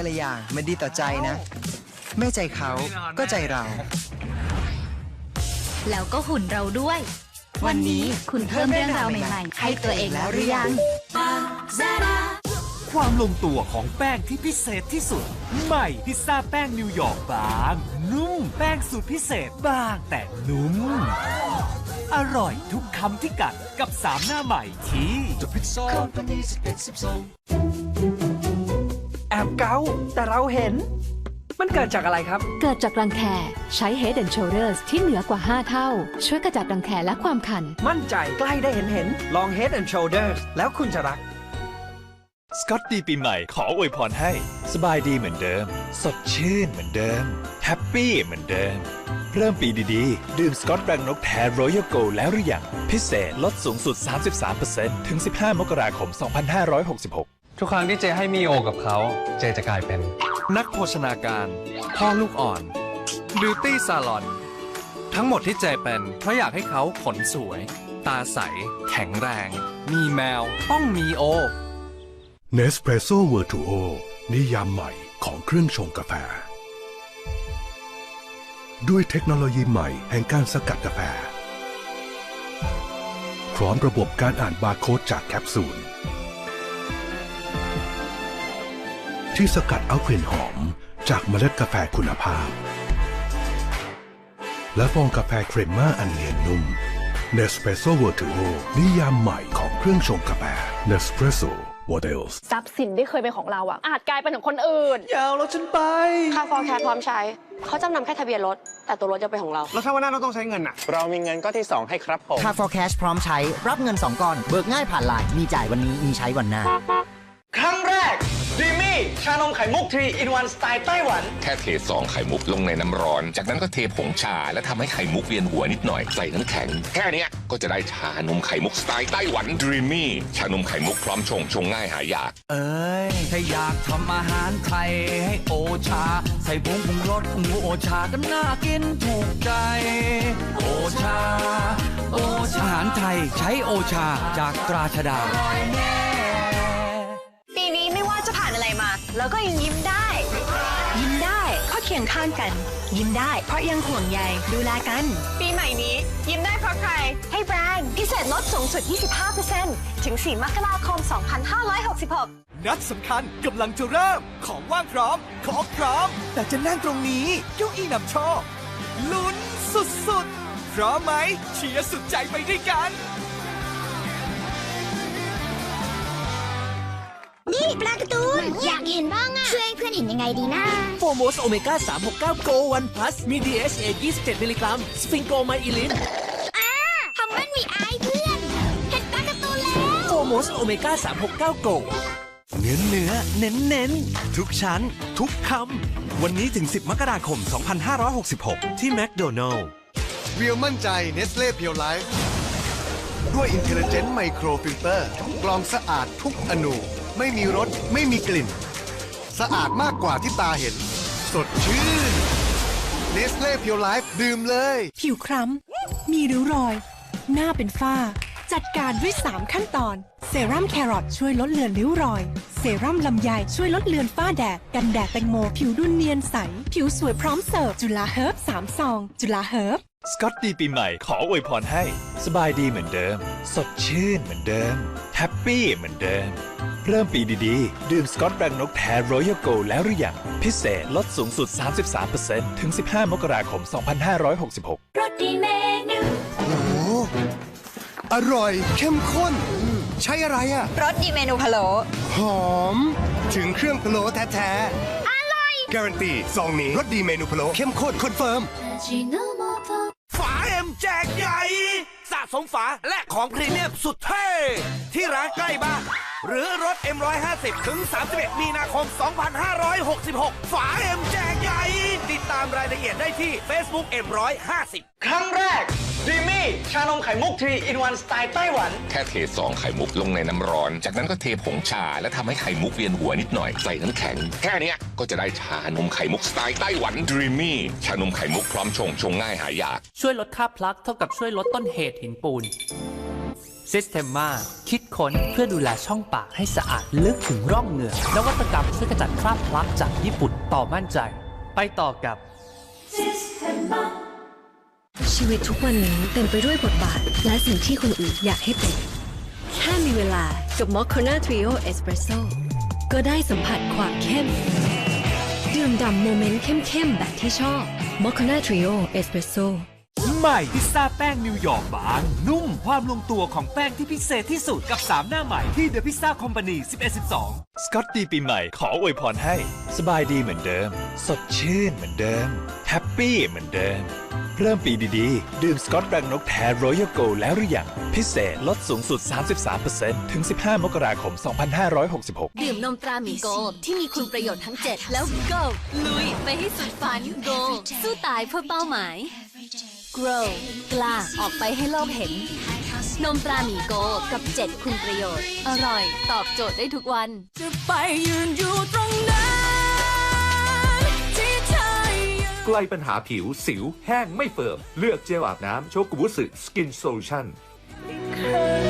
แต่ละอย่างมันดีต่อใจนะ ไม่ใจเขาก็ใจเรา แล้วก็หุ่นเราด้วย วันนี้คุณเพิ่มเรื่องราวใหม่ๆ ให้ตัวเองแล้วหรือยัง ความลงตัวของแป้งที่พิเศษที่สุด ใหม่พิซซ่าแป้งนิวยอร์กบาง นุ่ม แป้งสูตรพิเศษบางแต่นุ่ม อร่อยทุกคำที่กัดกับสามหน้าใหม่ที่แอ บเกาแต่เราเห็น มันเกิดจากอะไรครับ เกิดจากรังแคใช้ Head and Shoulders ที่เหนือกว่า 5 เท่า ช่วยกระจัดรังแคและความคัน มั่นใจใกล้ได้เห็นเห็นลอง Head and Shoulders แล้วคุณจะรัก สกอตดีปีใหม่ขออวยพรให้ สบายดีเหมือนเดิม สดชื่นเหมือนเดิม แฮปปี้เหมือนเดิม เริ่มปีดีๆ ดื่มสกอตแบงนกแท้รอยัลโกแล้วหรือยัง พิเศษลดสูงสุด 33%ถึง 15 มกราคม 2566 ทุกครั้งที่เจให้มีโอกับเขา เจจะกลายเป็น นักโภชนาการ พ่อลูกอ่อน บิวตี้ซาลอน ทั้งหมดที่เจเป็นเพราะอยากให้เขาขนสวย ตาใส แข็งแรง มีแมว ต้องมีโอ เนสเปรสโซ่เวอร์ทูโอนิยามใหม่ของเครื่องชงกาแฟ ด้วยเทคโนโลยีใหม่แห่งการสกัดกาแฟ พร้อมระบบการอ่านบาร์โค้ดจากแคปซูล ที่สกัดเอากลิ่นหอม จากเมล็ดกาแฟคุณภาพ และฟองกาแฟเครมม่าอันเนียนนุ่ม Nespresso Virtuo นิยามใหม่ของเครื่องชงกาแฟ Nespresso What else ทรัพย์สินที่เคยเป็นของเราอะอาจกลายเป็นของคนอื่น อย่าเอารถฉันไป ค่าฟอร์แคสพร้อมใช้ เขาจำนำแค่ทะเบียนรถ แต่ตัวรถจะเป็นของเรา แล้วถ้าวันหน้าเราต้องใช้เงินอะเรามีเงินก้อนที่ 2 ให้ครับผม ค่า forecast พร้อมใช้ รับเงิน 2 ก้อน เบิกง่ายผ่านไลน์ มีจ่ายวันนี้ มีใช้วันหน้า ครั้งแรก ดีมี่ชานมไข่มุก3 in 1สไตล์ไต้หวัน แค่เทซองไข่มุกลงในน้ำร้อน จากนั้นก็เทผงชา และทำให้ไข่มุกเวียนหัวนิดหน่อย ใส่น้ำแข็ง แค่เนี้ยก็จะได้ชานมไข่มุกสไตล์ไต้หวันด e ีมี่ชานมไข่มุกพร้อมชงชงง่ายหายาก เอ้ยถ้าอยากทำอาหารไทยให้โอชา ใส่ผงปรุงรสหมูโอชาก็น่ากินถูกใจ โอชา โอชาอาหารไทยใช้โอชาจากตราชดา แล้วก็ยังยิ้มได้ ยิ้มได้เพราะเคียงข้างกัน ยิ้มได้เพราะยังห่วงใยดูแลกัน ปีใหม่นี้ ยิ้มได้เพราะใคร ให้แบรนด์พิเศษลดสูงสุด 25%ถึง 4 มกราคม 2566 นัดสำคัญกำลังจะเริ่ม ของว่างพร้อม ของพร้อม แต่จะนั่งตรงนี้เก้าอี้นำโชคลุ้นสุดๆพร้อมไหมเชียร์สุดใจไปด้วยกัน อยากเห็นบ้างอะช่วยเพื่อนเห็นยังไงดีนะโฟโมสโอเมก้า369 Go 1 Plus มี DHA 27 มิลลิกรัม สฟิงโกไมอิลินทำมันมีอายเพื่อน เห็นปลาการ์ตูนแล้ว โฟโมสโอเมก้า369 Go เนื้อเนื้อเน้นเน้นทุกชั้น ทุกคำ วันนี้ถึง 10 มกราคม 2566 ที่แมคโดนัลล์เรียวมั่นใจเนสเล่เพียวไลฟ์ด้วย Intelligent Micro Filter กรองสะอาดทุกอนู ไม่มีรส ไม่มีกลิ่น สะอาดมากกว่าที่ตาเห็น สดชื่นเนสเล่เพียวไลฟ์ดื่มเลย ผิวคล้ำ มีริ้วรอย หน้าเป็นฝ้า จัดการด้วย 3 ขั้นตอน เซรั่มแครอทช่วยลดเลือนริ้วรอย เซรั่มลำไยช่วยลดเลือนฝ้าแดด กันแดดแตงโม ผิวดุนเนียนใส ผิวสวยพร้อมเสิร์ฟ จุฬาเฮิร์บ3ซอง จุฬาเฮิร์บสกอตดีปีใหม่ขออวยพรให้ สบายดีเหมือนเดิม สดชื่นเหมือนเดิม แฮปปี้เหมือนเดิม เริ่มปีดีๆ ดื่มสกอตแบงนกแท้รอยัลโกแล้วหรือยัง พิเศษลดสูงสุด 33%ถึง 15 มกราคม 2566รสดีเมนูโอ้โหอร่อย เข้มข้น ใช้อะไรอะรสดีเมนูพะโล้หอม ถึงเครื่องพะโล้แท้ๆอร่อย การันตีซองนี้รสดีเมนูพะโล้เข้มข้นคอนเฟิร์มฝาเอ็มแจกใหญ่ สะสมฝาและของพรีเมียมสุดเท่ที่ร้านใกล้บ้าน หรือรถ M150 ถึง 31 มีนาคม 2566 ฝาเอ็มแจกใหญ่ ติดตามรายละเอียดได้ที่ Facebook M150 ครั้งแรกดีมี่ชานมไข่มุก3 in 1สไตล์ไต้หวัน แค่เทซองไข่มุกลงในน้ำร้อน จากนั้นก็เทผงชา และทำให้ไข่มุกเวียนหัวนิดหน่อย ใส่น้ำแข็ง แค่เนี้ยก็จะได้ชานมไข่มุกสไตล์ไต้หวันด e ีมี่ชานมไข่มุกพร้อมชง ชงง่ายหายาก ช่วยลดค่าพลักเท่ากับช่วยลดต้นเหตุหินปูน Systema คิดค้นเพื่อดูแลช่องปากให้สะอาดลึกถึงร่องเหงือกนวัตกรรมช่วยกระจัดคราบพลักจากญี่ปุ่นต่อมั่นใจ ไปต่อกับชีวิตทุกวันนี้เต็มไปด้วยบทบาท และสิ่งที่คนอื่นอยากให้เป็น แค่มีเวลากับ m o c c a n a Trio Espresso ก็ได้สัมผัสความเข้ม ดื่มด่ำโมเมนต์เข้มๆ แบบที่ชอบ m o c c a n a Trio Espresso ใหม่พิซซ่าแป้งนิวยอร์กบาง นุ่มความลงตัวของแป้งที่พิเศษที่สุดกับ 3 หน้าใหม่ที่ The Pizza Company 1112 สกอตดีปีใหม่ขออวยพรให้ สบายดีเหมือนเดิม สดชื่นเหมือนเดิม แฮปปี้เหมือนเดิม เริ่มปีดีๆ ดื่มสกอตแบงนกแท้รอยัลโกแล้วหรือยัง พิเศษลดสูงสุด 33%ถึง 15 มกราคม 2566 ดื่มนมตราหมีโกลด์ที่มีคุณประโยชน์ทั้ง 7 แล้ว go ลุยไปให้สุดฝัน go สู้ตายเพื่อเป้าหมาย grow กล้าออกไปให้โลกเห็น นมตราหมีโกลด์กับ 7 คุณประโยชน์ อร่อยตอบโจทย์ได้ทุกวัน จะไปยืนอยู่ตรงนั้นที่เธอใกล้ปัญหาผิวสิวแห้งไม่เฟิร์ม เลือกเจลอาบน้ำโชกุบุสึสกินโซลูชั่น เคย